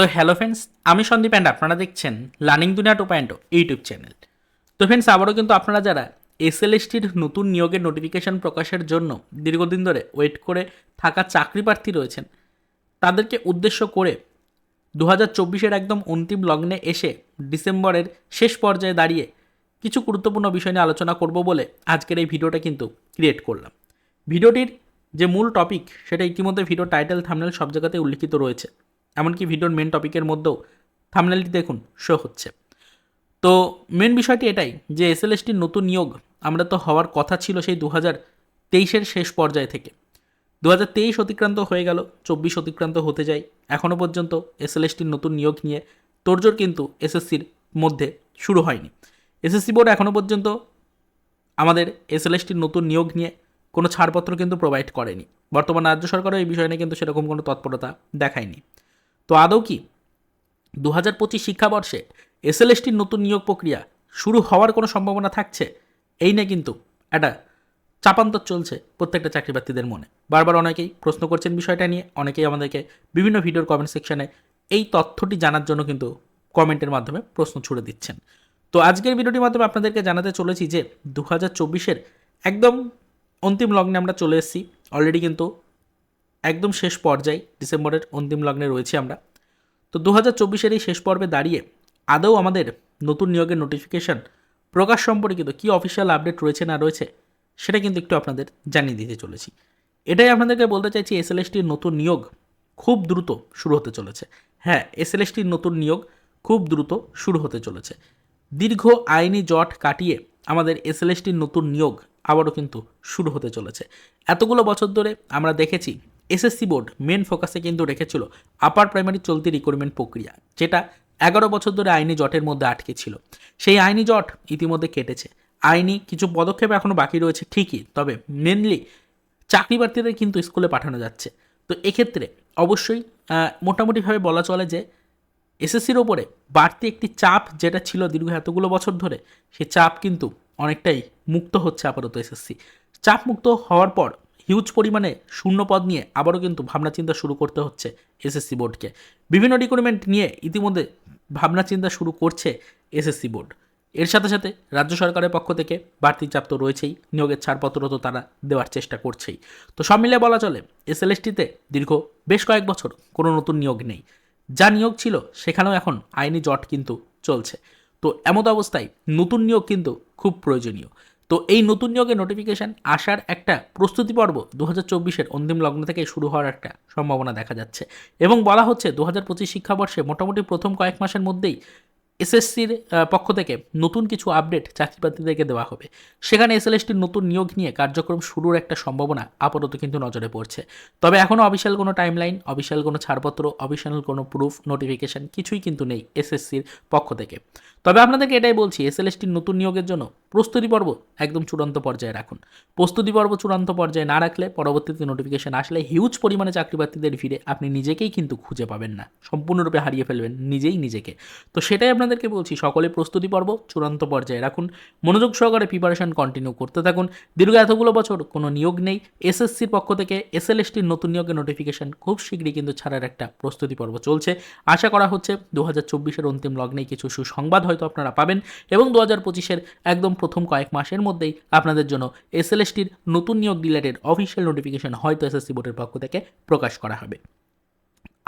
তো hello friends আমি Sandeep and আপনারা দেখছেন learning Duniya two point YouTube channel তো ফ্রেন্ডস আবারও কিন্তু আপনারা যারা এসএলএসটির নতুন নিয়োগের নোটিফিকেশন প্রকাশের জন্য দীর্ঘদিন ধরে ওয়েট করে থাকা চাকরি প্রার্থী রয়েছেন, তাদেরকে উদ্দেশ্য করে দু হাজার চব্বিশের একদম অন্তিম লগ্নে এসে ডিসেম্বরের শেষ পর্যায়ে দাঁড়িয়ে কিছু গুরুত্বপূর্ণ বিষয় নিয়ে আলোচনা করব বলে আজকের এই ভিডিওটা কিন্তু ক্রিয়েট করলাম। ভিডিওটির যে মূল টপিক সেটা ইতিমধ্যে ভিডিও টাইটেল থামনেল সব জায়গাতে উল্লিখিত রয়েছে। এমনকি ভিডিওর মেন টপিকের মধ্যেও থামনেলটি দেখুন শো হচ্ছে। তো মেন বিষয়টি এটাই যে এসএলএসটির নতুন নিয়োগ আমরা তো হওয়ার কথা ছিল সেই দু হাজার তেইশের শেষ পর্যায় থেকে। দু হাজার তেইশ অতিক্রান্ত হয়ে গেল, চব্বিশ অতিক্রান্ত হতে যায়। এখনও পর্যন্ত এসএলএসটির নতুন নিয়োগ নিয়ে তোড়জোড় কিন্তু এসএসসির মধ্যে শুরু হয়নি। এসএসসি বোর্ড এখনও পর্যন্ত আমাদের এসএলএসটির নতুন নিয়োগ নিয়ে কোনো ছাড়পত্র কিন্তু প্রোভাইড করেনি। বর্তমান রাজ্য সরকারও এই বিষয় নিয়ে কিন্তু সেরকম কোনো তৎপরতা দেখায়নি। তো আদৌ কি? দু হাজার পঁচিশ শিক্ষাবর্ষে এসএলএসটির নতুন নিয়োগ প্রক্রিয়া শুরু হওয়ার কোনো সম্ভাবনা থাকছে? এই নিয়ে কিন্তু একটা চাপান্তর চলছে প্রত্যেকটা চাকরি প্রার্থীদের মনে। বারবার অনেকেই প্রশ্ন করছেন বিষয়টা নিয়ে, অনেকেই আমাদেরকে বিভিন্ন ভিডিওর কমেন্ট সেকশনে এই তথ্যটি জানার জন্য কিন্তু কমেন্টের মাধ্যমে প্রশ্ন ছুড়ে দিচ্ছেন। তো আজকের ভিডিওটির মাধ্যমে আপনাদেরকে জানাতে চলেছি যে দু হাজার চব্বিশের একদম অন্তিম লগ্নে আমরা চলে এসেছি। অলরেডি কিন্তু একদম শেষ পর্যায়ে ডিসেম্বরের অন্তিম লগ্নে রয়েছি আমরা। তো দু হাজার এই শেষ পর্বে দাঁড়িয়ে আদৌ আমাদের নতুন নিয়োগের নোটিফিকেশন প্রকাশ সম্পর্কিত কী অফিসিয়াল আপডেট রয়েছে না রয়েছে, সেটা কিন্তু একটু আপনাদের জানিয়ে দিতে চলেছি। এটাই আপনাদেরকে বলতে চাইছি, এসএলএসটির নতুন নিয়োগ খুব দ্রুত শুরু হতে চলেছে। হ্যাঁ এস এসএলএসটির নতুন নিয়োগ খুব দ্রুত শুরু হতে চলেছে। দীর্ঘ আইনি জট কাটিয়ে আমাদের এস এসএলএসটির নতুন নিয়োগ আবারও কিন্তু শুরু হতে চলেছে। এতগুলো বছর ধরে আমরা দেখেছি এসএসসি বোর্ড মেন ফোকাসে কিন্তু রেখেছিল আপার প্রাইমারি চলতি রিক্রুটমেন্ট প্রক্রিয়া, যেটা এগারো বছর ধরে আইনি জটের মধ্যে আটকে ছিল। সেই আইনি জট ইতিমধ্যে কেটেছে। আইনি কিছু পদক্ষেপ এখনও বাকি রয়েছে ঠিকই, তবে মেনলি চাকরি প্রার্থীদের কিন্তু স্কুলে পাঠানো যাচ্ছে। তো এক্ষেত্রে অবশ্যই মোটামুটিভাবে বলা চলে যে এসএসসির ওপরে বাড়তি একটি চাপ যেটা ছিল দীর্ঘ এতগুলো বছর ধরে, সে চাপ কিন্তু অনেকটাই মুক্ত হচ্ছে আপাতত এসএসসি। চাপ মুক্ত হওয়ার পর হিউজ পরিমাণে শূন্য পদ নিয়ে আবারও কিন্তু ভাবনা চিন্তা শুরু করতে হচ্ছে এসএসসি বোর্ডকে। বিভিন্ন রিক্রুটমেন্ট নিয়ে ইতিমধ্যে ভাবনা চিন্তা শুরু করছে এসএসসি বোর্ড। এর সাথে সাথে রাজ্য সরকারের পক্ষ থেকে বাড়তি চাপ তো রয়েছেই, নিয়োগের ছাড়পত্র তো তারা দেওয়ার চেষ্টা করছেই। তো সব মিলিয়ে বলা চলে এসএলএসটিতে দীর্ঘ বেশ কয়েক বছর কোনো নতুন নিয়োগ নেই। যা নিয়োগ ছিল সেখানেও এখন আইনি জট কিন্তু চলছে। তো এমত অবস্থায় নতুন নিয়োগ কিন্তু খুব প্রয়োজনীয়। তো এই নতুন নিয়োগের নোটিফিকেশান আসার একটা প্রস্তুতি পর্ব দু হাজার চব্বিশের অন্তিম লগ্ন থেকে শুরু হওয়ার একটা সম্ভাবনা দেখা যাচ্ছে। এবং বলা হচ্ছে দু হাজার পঁচিশ শিক্ষাবর্ষে মোটামুটি প্রথম কয়েক মাসের মধ্যেই এসএসসির পক্ষ থেকে নতুন কিছু আপডেট চাকরি প্রার্থীদেরকে দেওয়া হবে। সেখানে এসএলএসটির নতুন নিয়োগ নিয়ে কার্যক্রম শুরুর একটা সম্ভাবনা আপাতত কিন্তু নজরে পড়ছে। তবে এখনও অফিসিয়াল কোনো টাইমলাইন অফিসিয়াল কোনো ছাড়পত্র অফিসিয়াল কোনো প্রুফ নোটিফিকেশন কিছুই কিন্তু নেই এসএসসির পক্ষ থেকে। তবে আপনাদেরকে এটাই বলছি এসএলএসটির নতুন নিয়োগের জন্য প্রস্তুতি পর্ব একদম চূড়ান্ত পর্যায়ে রাখুন। প্রস্তুতি পর্ব চূড়ান্ত পর্যায়ে না রাখলে পরবর্তীতে নোটিফিকেশন আসলে হিউজ পরিমাণে চাকরি প্রার্থীদের ভিড়ে আপনি নিজেকেই কিন্তু খুঁজে পাবেন না। সম্পূর্ণরূপে হারিয়ে ফেলবেন নিজেই নিজেকে। তো সেটাই আপনাদেরকে বলছি, সকলে প্রস্তুতি পর্ব চূড়ান্ত পর্যায়ে রাখুন। মনোযোগ সহকারে প্রিপারেশন কন্টিনিউ করতে থাকুন। দীর্ঘ এতগুলো বছর কোনো নিয়োগ নেই। এসএসসির পক্ষ থেকে এস এসএলএসটির নতুন নিয়োগের নোটিফিকেশন খুব শীঘ্রই কিন্তু ছাড়ার একটা প্রস্তুতি পর্ব চলছে। আশা করা হচ্ছে দু হাজার চব্বিশের অন্তিম লগ্নেই কিছু সুসংবাদ হয়তো আপনারা পাবেন এবং দু হাজার পঁচিশের একদম প্রথম কয়েক মাসের মধ্যেই আপনাদের জন্য এসএলএসটির নতুন নিয়োগ রিলেটেড অফিসিয়াল নোটিফিকেশন হয়তো এসএসসি বোর্ডের পক্ষ থেকে প্রকাশ করা হবে।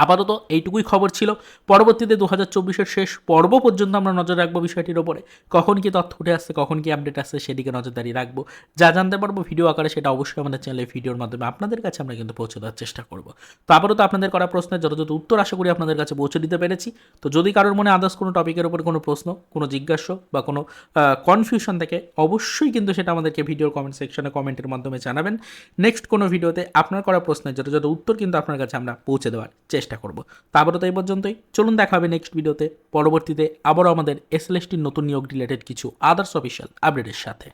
আপাতত এইটুকুই খবর ছিল। পরবর্তীতে দু হাজার চব্বিশের শেষ পর্ব পর্যন্ত আমরা নজর রাখব বিষয়টির ওপরে। কখন কি তথ্য উঠে আসছে, কখন কি আপডেট আসছে সেদিকে নজরদারি রাখব। যা জানতে পারব ভিডিও আকারে সেটা অবশ্যই আমাদের চ্যানেলে ভিডিওর মাধ্যমে আপনাদের কাছে আমরা কিন্তু পৌঁছে দেওয়ার চেষ্টা করব। তো আপাতত আপনাদের করা প্রশ্নের যথাযথ উত্তর আশা করি আপনাদের কাছে পৌঁছে দিতে পেরেছি। তো যদি কারোর মনে আদার্স কোনো টপিকের উপর কোনো প্রশ্ন, কোনো জিজ্ঞাস্য বা কোনো কনফিউশন থাকে, অবশ্যই কিন্তু সেটা আমাদেরকে ভিডিওর কমেন্ট সেকশনে কমেন্টের মাধ্যমে জানাবেন। নেক্সট কোনো ভিডিওতে আপনার করা প্রশ্নের যথাযথ উত্তর কিন্তু আপনার কাছে আমরা পৌঁছে দেওয়ার চেষ্টা করব। তো আবারও এই পর্যন্তই। চলুন দেখা হবে নেক্সট ভিডিওতে পরবর্তীতে আবারও আমাদের এসএলএসটির নতুন নিয়োগ রিলেটেড কিছু আদার্স অফিসিয়াল আপডেটের সাথে।